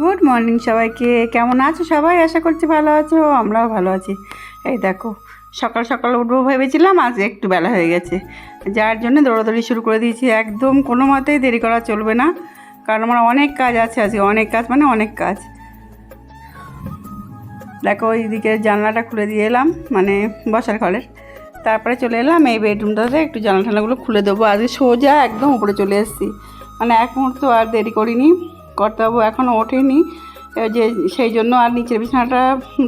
Good morning সবাইকে। কেমন আছো সবাই? আশা করছি ভালো আছো, আমরাও ভালো আছি। এই দেখো, সকাল সকাল উঠবো ভেবেছিলাম, আজ একটু বেলা হয়ে গেছে। যার জন্য দৌড়াদৌড়ি শুরু করে দিয়েছি। একদম কোনো মতেই দেরি করা চলবে না, কারণ আমার অনেক কাজ আছে আজকে, অনেক কাজ মানে অনেক কাজ। দেখো, এইদিকে জানলাটা খুলে দিয়ে এলাম মানে বসার ঘরের তারপরে চলে এলাম, এই বেডরুমটাতে একটু জানলা টানলাগুলো খুলে দেবো। আজকে সোজা একদম উপরে চলে এসেছি। মানে এক মুহূর্ত আর দেরি করিনি। কর্তাবাবু এখনও ওঠেনি যে সেই জন্য আর নিচের বিছানাটা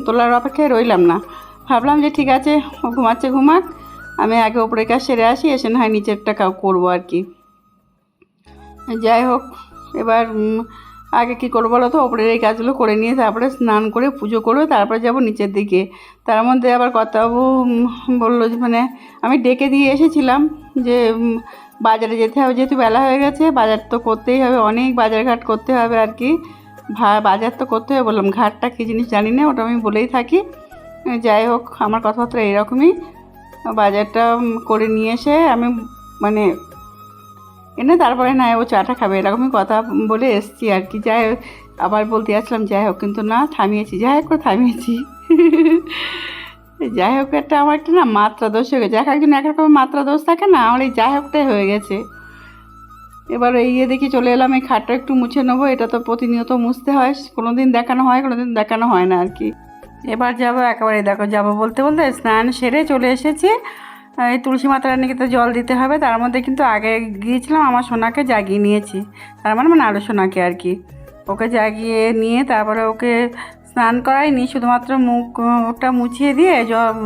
তোলার অপেক্ষায় রইলাম না। ভাবলাম যে ঠিক আছে, ও ঘুমাচ্ছে ঘুমাক, আমি আগে উপরে কাজ সেরে আসি, এসে না হয় নিচেরটা কাউ করব আর কি। যাই হোক, এবার আগে কী করব বলো তো? ওপরের এই কাজগুলো করে নিয়ে তারপরে স্নান করে পুজো করবে তারপরে যাব নিচের দিকে। তার মধ্যে আবার কর্তাবু বলল যে মানে আমি ডেকে দিয়ে এসেছিলাম যে বাজারে যেতে হবে, যেহেতু বেলা হয়ে গেছে, বাজার তো করতেই হবে, অনেক বাজার ঘাট করতে হবে আর কি। বাজার তো করতে হবে বললাম, ঘাটটা কী জিনিস জানি না, ওটা আমি বলেই থাকি। যাই হোক, আমার কথাবার্তা এরকমই বাজারটা করে নিয়ে এসে আমি মানে এনে তারপরে না, ও চাটা খাবে, এরকমই কথা বলে এসছি আর কি। যাই আবার বলতে আসলাম যাই হোক, কিন্তু না, থামিয়েছি, যাই হোক করে থামিয়েছি। যাই হোক একটা আমার একটা না মাত্রা দোষ হয়ে গেছে। এক একজন এক রকমের মাত্রা দোষ থাকে না, আমার এই যাই হোকটাই হয়ে গেছে। এবার এই ইয়ে দেখি চলে এলাম, এই খাটটা একটু মুছে নেব, এটা তো প্রতিনিয়ত মুছতে হয় কোনো দিন দেখানো হয় কোনো দিন দেখানো হয় না আর কি। এবার যাব একেবারে দেখো যাব বলতে বলতে স্নান সেরে চলে এসেছি। এই তুলসী মাতা রানীকে তো জল দিতে হবে, তার মধ্যে কিন্তু আগে গিয়েছিলাম, আমার সোনাকে জাগিয়ে নিয়েছি। তার মানে মানে আরও সোনাকে আর কি। ওকে জাগিয়ে নিয়ে তারপরে ওকে স্নান করাইনি শুধুমাত্র মুখ ওটা মুছিয়ে দিয়ে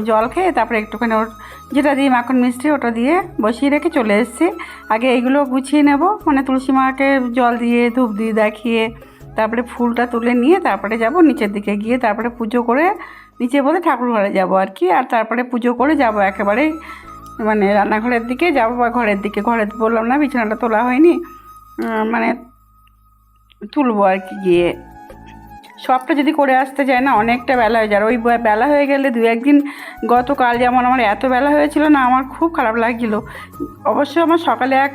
জল খেয়ে তারপরে একটুখানি ওর যেটা দিয়ে মাখন মিষ্টি ওটা দিয়ে বসিয়ে রেখে চলে এসেছি। আগে এইগুলো গুছিয়ে নেব মানে তুলসী মাকে জল দিয়ে, ধূপ দিয়ে দেখিয়ে, তারপরে ফুলটা তুলে নিয়ে তারপরে যাব নিচের দিকে গিয়ে তারপরে পুজো করে নিচে বলতে ঠাকুর ঘরে যাব আর কি। আর তারপরে পুজো করে যাব একেবারেই মানে রান্নাঘরের দিকে যাব বা ঘরের দিকে। ঘরে বললাম না, বিছানাটা তোলা হয়নি মানে তুলবো আর কি গিয়ে। সবটা যদি করে আসতে চায় না, অনেকটা বেলা হয়ে যায়। ওই বেলা হয়ে গেলে দু, একদিন গতকাল যেমন আমার এত বেলা হয়েছিল না, আমার খুব খারাপ লাগছিল। অবশ্য আমার সকালে এক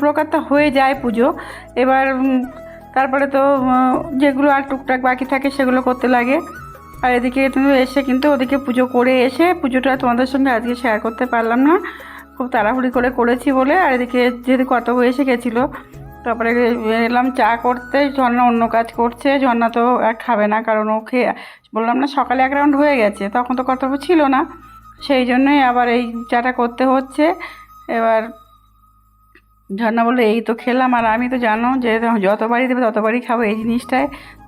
প্রকার তো হয়ে যায় পুজো। এবার তারপরে তো যেগুলো আর টুকটাক বাকি থাকে সেগুলো করতে লাগে। আর এদিকে কিন্তু এসে কিন্তু ওদিকে পুজো করে এসে পুজোটা তোমাদের সঙ্গে আজকে শেয়ার করতে পারলাম না। খুব তাড়াহুড়ি করে করেছি বলে। আর এদিকে যেহেতু কত এসে গেছিল তারপরে এলাম চা করতে, ঝর্ণা অন্য কাজ করছে, ঝর্ণা তো আর খাবে না কারণ ও খেয়ে, বললাম না সকালে এক রাউন্ড হয়ে গেছে, তখন তো কর্তব্য ছিল না। সেই জন্যই আবার এই চাটা করতে হচ্ছে। এবার ঝর্ণা বলল, এই তো খেলাম, আর আমি তো জানো যে যতবারই দেবে ততবারই খাব, এই জিনিসটায়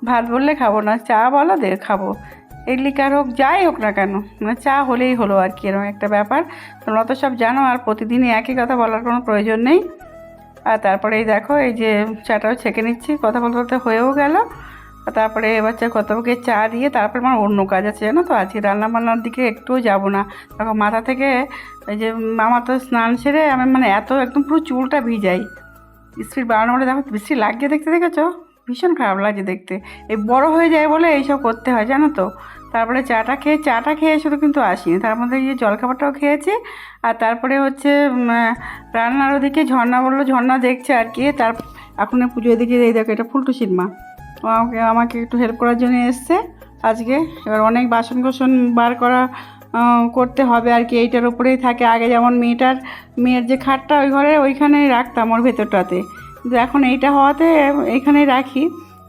ভাত বললে খাব না, চা বলো দে, খাব। ইডলিকার হোক, যাই হোক না কেন মানে চা হলেই হলো আর কি এরকম একটা ব্যাপার। তোমরা তো সব জানো, আর প্রতিদিনই একই কথা বলার কোনো প্রয়োজন নেই। আর তারপরে এই দেখো, এই যে চাটাও ছেঁকে নিচ্ছি, কথা বলতে বলতে হয়েও গেল। তারপরে এবার কতকে চা দিয়ে তারপরে আমার অন্য কাজ আছে, জানো তো? আজকে রান্না বান্নার দিকে একটুও যাব না। তখন মাথা থেকে এই যে আমার তো স্নান সেরে আমি মানে এত একদম পুরো চুলটা ভিজাই। স্ত্রীর বাড়ানো বলে দেখো বৃষ্টি লাগিয়ে দেখতে দেখেছ? ভীষণ খারাপ লাগছে দেখতে। এই বড় হয়ে যায় বলে এইসব করতে হয়, জানো তো? তারপরে চাটা খেয়ে চাটা খেয়ে শুধু কিন্তু আসিনি। তার মধ্যে গিয়ে জলখাবারটাও খেয়েছি। আর তারপরে হচ্ছে রান্নার ওদিকে ঝর্ণা বলল, ঝর্ণা দেখছে আর কি। তার, এখন পুজো এদিকে এই দেখো, এটা ফুলটুসির মা আমাকে আমাকে একটু হেল্প করার জন্য এসছে আজকে। এবার অনেক বাসন কোসন বার করা করতে হবে আর কি। এইটার উপরেই থাকে। আগে যেমন মেয়েটার, মেয়ের যে খাটটা ওই ঘরে, ওইখানেই রাখতাম ওর ভেতরটাতে। কিন্তু এখন এইটা হওয়াতে এইখানেই রাখি।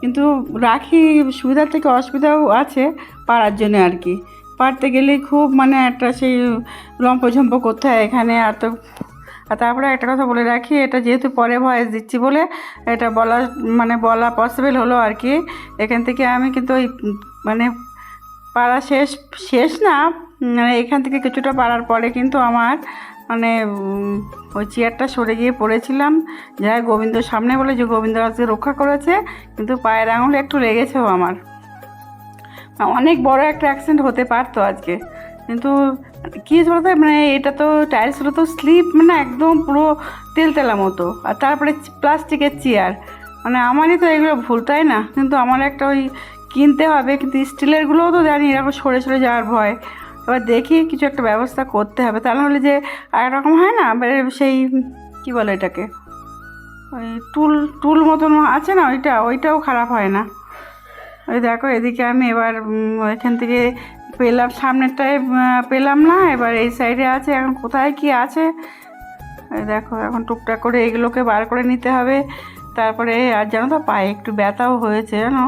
কিন্তু রাখি সুবিধার থেকে অসুবিধাও আছে পারার জন্য আর কি। পারতে গেলেই খুব মানে একটা সেই লম্পঝম্প করতে হয় এখানে আর তো আর তারপরে একটা কথা বলে রাখি, এটা যেহেতু পরে ভয়েস দিচ্ছি বলে এটা বলা মানে বলা পসিবল হলো আর কি। এখান থেকে আমি কিন্তু ওই মানে পাড়া শেষ শেষ না মানে এখান থেকে কিছুটা পাড়ার পরে কিন্তু আমার মানে ওই চেয়ারটা সরে গিয়ে পড়েছিলাম। যাই গোবিন্দ সামনে বলে যে গোবিন্দ আজকে রক্ষা করেছে, কিন্তু পায়ের আঙুলে একটু লেগেছেও আমার। অনেক বড় একটা অ্যাক্সিডেন্ট হতে পারতো আজকে। কিন্তু কী বলতে মানে এটা তো টাইলসগুলো তো স্লিপ মানে একদম পুরো তেলতেলা মতো। আর তারপরে প্লাস্টিকের চেয়ার মানে আমারই তো এগুলো ভুল, তাই না? কিন্তু আমার একটা ওই কিনতে হবে, কিন্তু স্টিলেরগুলোও তো জানি, এরকম সরে সরে যাওয়ার ভয়। এবার দেখি কিছু একটা ব্যবস্থা করতে হবে। তা নাহলে যে আর রকম হয় না? এবারে সেই, কী বলে এটাকে? ওই টুল টুল মতন আছে না ওইটা? ওইটাও খারাপ হয় না। ওই দেখো, এদিকে আমি এবার এখান থেকে পেলাম, সামনেরটায় পেলাম না। এবার এই সাইডে আছে, এখন কোথায় কি আছে? এই দেখো, এখন টুকটাক করে এগুলোকে বার করে নিতে হবে। তারপরে, আর জানো তো, পায়ে একটু ব্যথাও হয়েছে, জানো?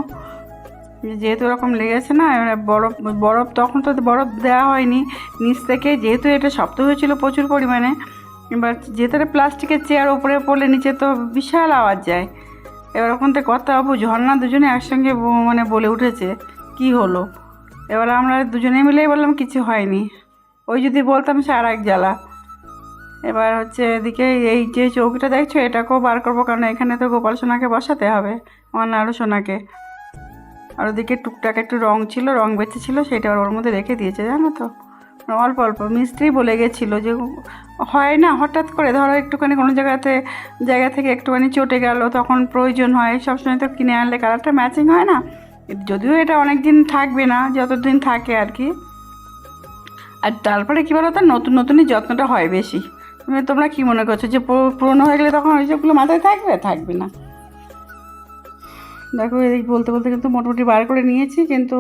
যেহেতু এরকম লেগেছে না, এবারে বরফ বরফ তখন তো বরফ দেওয়া হয়নি, নিচ থেকে যেহেতু এটা শক্ত হয়েছিল প্রচুর পরিমাণে, এবার যেহেতু প্লাস্টিকের চেয়ার উপরে পড়লে নিচে তো বিশাল আওয়াজ যায়। এবার ওখান থেকে কথা বাবু, ঝর্ণা দুজনে একসঙ্গে মানে বলে উঠেছে, কি হলো? এবার আমরা দুজনে মিলেই বললাম, কিছু হয়নি। ওই যদি বলতাম, সে আর এক জ্বালা। এবার হচ্ছে এদিকে এই যে চৌকিটা দেখছ, এটাকেও বার করব, কারণ এখানে তো গোপাল সোনাকে বসাতে হবে, আমার নাড়ু সোনাকে। আর ওদিকে টুকটাক একটু রং ছিল, রং বেঁচে ছিল, সেটা ওর মধ্যে রেখে দিয়েছে, জানো তো? অল্প অল্প। মিস্ত্রি বলে গেছিল যে, হয় না, হঠাৎ করে ধরো একটুখানি কোনো জায়গাতে, জায়গা থেকে একটুখানি চটে গেল, তখন প্রয়োজন হয়, সবসময় তো কিনে আনলে কালারটা ম্যাচিং হয় না? যদিও এটা অনেক দিন থাকবে না, যতদিন থাকে আর কি। আর তারপরে কী বলো তো, নতুন, নতুনই যত্নটা হয় বেশি। তোমরা কী মনে করছ যে পুরো- পুরনো হয়ে গেলে তখন ওই সবগুলো মাথায় থাকবে? থাকবে না। দেখো, এই বলতে বলতে কিন্তু মোটামুটি বার করে নিয়েছি, কিন্তু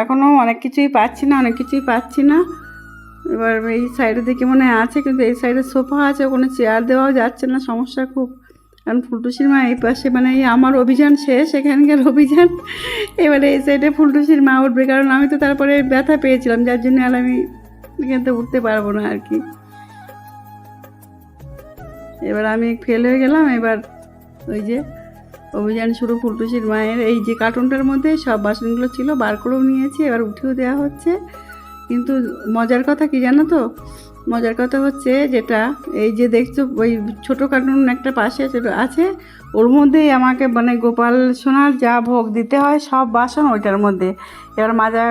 এখনও অনেক কিছুই পাচ্ছি না, অনেক কিছুই পাচ্ছি না। এবার এই সাইডের দিকে মনে আছে, কিন্তু এই সাইডে সোফা আছে, ওখানে চেয়ার দেওয়াও যাচ্ছে না, সমস্যা খুব। কারণ ফুলটুসির মা এই পাশে মানে এই আমার অভিযান শেষ, এখানকার অভিযান। এবারে এই সাইডে ফুলটুসির মা উঠবে, কারণ আমি তো তারপরে ব্যথা পেয়েছিলাম, যার জন্য আর আমি এখান উঠতে পারব না আর কি। এবার আমি ফেল হয়ে গেলাম, এবার ওই যে অভিযান শুরু ফুলটুসির মায়ের। এই যে কার্টুনটার মধ্যে সব বাসনগুলো ছিল বার করেও নিয়েছি, এবার উঠেও দেওয়া হচ্ছে। কিন্তু মজার কথা কি জানো তো? মজার কথা হচ্ছে যেটা, এই যে দেখছ, ওই ছোটো কার্টুন একটা পাশে আছে, ওর মধ্যেই আমাকে মানে গোপাল সোনার যা ভোগ দিতে হয়, সব বাসন ওইটার মধ্যে। এবার মাজা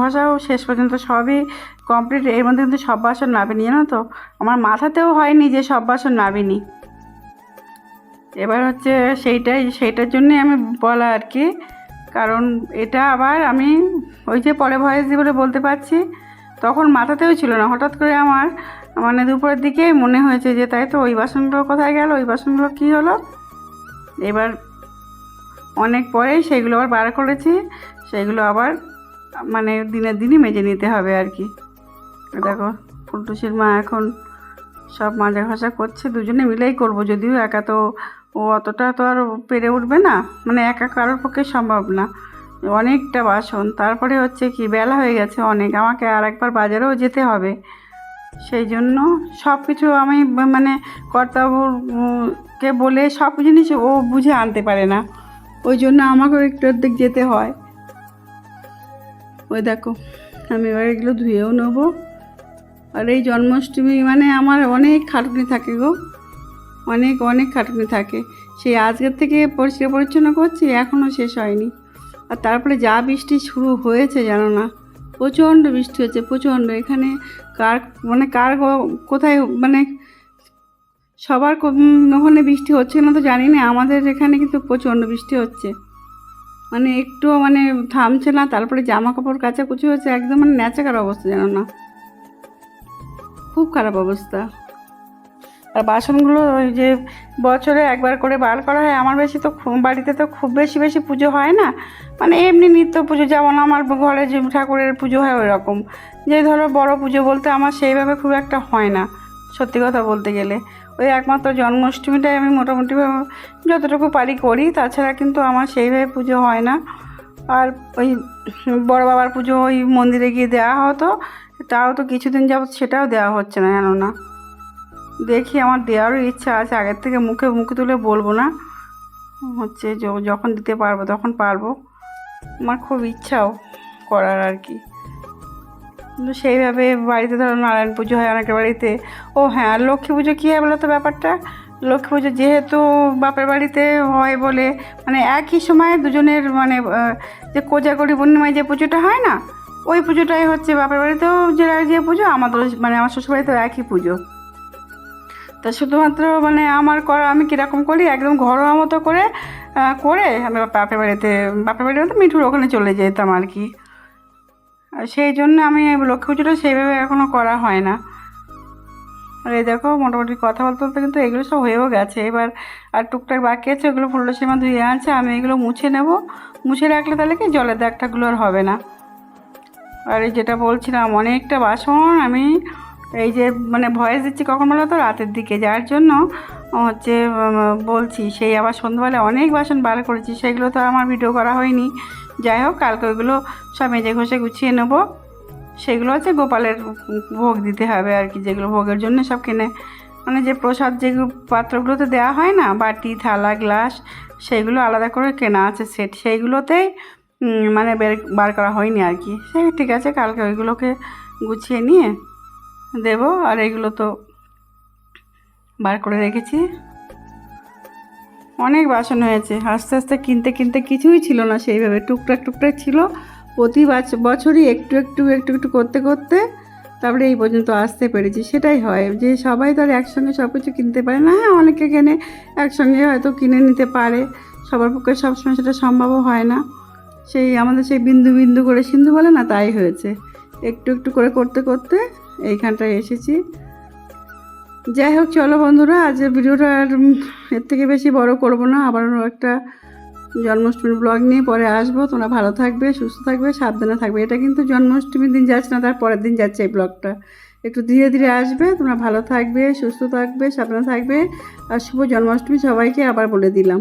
ঘষাও, শেষ পর্যন্ত সবই কমপ্লিট এর মধ্যে কিন্তু সব বাসন নাবিনি জানো তো? আমার মাথাতেও হয়নি যে সব বাসন নাবিনি এবার হচ্ছে সেইটাই, সেইটার জন্যে আমি বলা আর কি। কারণ এটা আবার আমি ওই যে পরে ভয়েস বলে বলতে পারছি, তখন মাথাতেও ছিল না। হঠাৎ করে আমার মানে দুপুরের দিকে মনে হয়েছে যে তাই তো ওই বাসনগুলো কোথায় গেল, ওই বাসনগুলো কী হলো? এবার অনেক পরেই সেগুলো আবার বার করেছি সেগুলো আবার মানে দিনের দিনই মেজে নিতে হবে আর কি। দেখো, ফুলটুসির মা এখন সব মাজা ঘষা করছে, দুজনে মিলেই করব। যদিও একা তো ও অতটা তো আর পেরে উঠবে না। মানে একা কারোর পক্ষে সম্ভব না। অনেকটা বাসন। তারপরে হচ্ছে কি, বেলা হয়ে গেছে অনেক। আমাকে আর একবার বাজারেও যেতে হবে। সেই জন্য সব কিছু আমি মানে কর্তাবুকে বলে সব জিনিস ও বুঝে আনতে পারে না। ওই জন্য আমাকেও একটু অর্ধেক যেতে হয়। ওই দেখো, আমি এবার এগুলো ধুয়েও নেব। আর এই জন্মাষ্টমী মানে আমার অনেক খাটুনি থাকে গো। অনেক অনেক খাটুনি থাকে। সেই আজকের থেকে পরিষ্কার পরিচ্ছন্ন করছি এখনও শেষ হয়নি। আর তারপরে যা বৃষ্টি শুরু হয়েছে জানো না, প্রচণ্ড বৃষ্টি হচ্ছে, প্রচণ্ড। এখানে কার মানে কার কোথায় মানে সবার ওখানে বৃষ্টি হচ্ছে না তো জানি না, আমাদের এখানে কিন্তু প্রচণ্ড বৃষ্টি হচ্ছে। মানে একটুও মানে থামছে না, তারপরে জামা কাপড় কাচাকুচি হচ্ছে, একদম মানে ন্যাচাকার অবস্থা জানো না। খুব খারাপ অবস্থা। আর বাসনগুলো ওই যে বছরে একবার করে বার করা হয়, আমার বেশি তো বাড়িতে তো খুব বেশি বেশি পুজো হয় না। মানে এমনি নিত্য পুজো, যেমন আমার ঘরে যে ঠাকুরের পুজো হয় ওই রকম যে ধরো বড় পুজো বলতে আমার সেইভাবে খুব একটা হয় না, সত্যি কথা বলতে গেলে। ওই একমাত্র জন্মাষ্টমীটাই আমি মোটামুটি যতটুকু পারি করি, তাছাড়া কিন্তু আমার সেইভাবে পুজো হয় না। আর ওই বড় বাবার পুজো ওই মন্দিরে গিয়ে দেওয়া হতো তাও তো কিছুদিন যাবত সেটাও দেওয়া হচ্ছে না, জানো না। দেখি, আমার দেওয়ারও ইচ্ছা আছে, আগের থেকে মুখে মুখে তুলে বলব না। হচ্ছে যখন দিতে পারব তখন পারব। আমার খুব ইচ্ছাও করার আর কি। কিন্তু সেইভাবে বাড়িতে ধরো নারায়ণ পুজো হয় অনেকের বাড়িতে। ও হ্যাঁ আর লক্ষ্মী পুজো কী হয় বলো তো ব্যাপারটা? লক্ষ্মী পুজো যেহেতু বাপের বাড়িতে হয় বলে মানে একই সময়ে দুজনের মানে যে কোজাগরি পূর্ণিমায় যে পুজোটা হয় না ওই পুজোটাই হচ্ছে বাপের বাড়িতেও যে যে পুজো আমাদের মানে আমার শ্বশুরবাড়িতেও একই পুজো। তা শুধুমাত্র মানে আমার করা আমি কীরকম করি, একদম ঘরোয়া মতো করে করে আমি বাপের বাড়িতে বাপের বাড়িতে বলতে মিঠুর ওখানে চলে যেতাম আর কি। সেই জন্য আমি লক্ষ্মী পুজোটা সেইভাবে এখনও করা হয় না। আর এই দেখো, মোটামুটি কথা বলতে বলতে কিন্তু এগুলো সব হয়েও গেছে। এবার আর টুকটাক বাকি আছে, ওগুলো ফুলটা সীমা ধুয়ে আছে আমি এগুলো মুছে নেব। মুছে রাখলে তাহলে কি, জলের দাগটাগুলো আর হবে না। আর যেটা বলছিলাম, অনেকটা বাসন আমি এই যে মানে ভয়েস দিচ্ছি কখন বলো তো? রাতের দিকে। যার জন্য হচ্ছে বলছি, সেই আবার সন্ধ্যাবেলা অনেক বাসন বার করেছি, সেগুলো তো আমার ভিডিও করা হয়নি। যাই হোক, কালকে ওইগুলো সব মেজে ঘষে গুছিয়ে নেব। সেগুলো হচ্ছে গোপালের ভোগ দিতে হবে আর কি, যেগুলো ভোগের জন্য সব কিনে। মানে যে প্রসাদ যেগুলো পাত্রগুলোতে দেওয়া হয় না, বাটি, থালা, গ্লাস, সেগুলো আলাদা করে কেনা আছে, সেট। সেইগুলোতেই মানে বের, বার করা হয়নি আর কি। সে ঠিক আছে, কালকে ওইগুলোকে গুছিয়ে নিয়ে দেব, আর এগুলো তো বার করে রেখেছি। অনেক বাসন হয়েছে, আস্তে আস্তে কিনতে কিনতে কিছুই ছিল না সেইভাবে। টুকটাক টুকটাক ছিল, প্রতি বছরই একটু একটু একটু একটু করতে করতে তারপরে এই পর্যন্ত আসতে পেরেছি। সেটাই হয় যে সবাই তো আর একসঙ্গে সব কিছু কিনতে পারে না। হ্যাঁ অনেকে কেনে একসঙ্গে হয়তো কিনে নিতে পারে, সবার পক্ষে সবসময় সেটা সম্ভবও হয় না। সেই আমাদের সেই বিন্দু বিন্দু করে সিন্ধু বলে না, তাই হয়েছে। একটু একটু করে করতে করতে এইখানটায় এসেছি। যাই হোক, চলো বন্ধুরা, আজ ভিডিওটা আর এর থেকে বেশি বড় করব না। আবার একটা জন্মাষ্টমীর ব্লগ নিয়ে পরে আসব। তোমরা ভালো থাকবে, সুস্থ থাকবে, সাবধানে থাকবে। এটা কিন্তু জন্মাষ্টমীর দিন যাচ্ছে না তার পরের দিন যাচ্ছে এই ব্লগটা। একটু ধীরে ধীরে আসবে, তোমরা ভালো থাকবে, সুস্থ থাকবে, সাবধানে থাকবে। আর শুভ জন্মাষ্টমী সবাইকে আবার বলে দিলাম।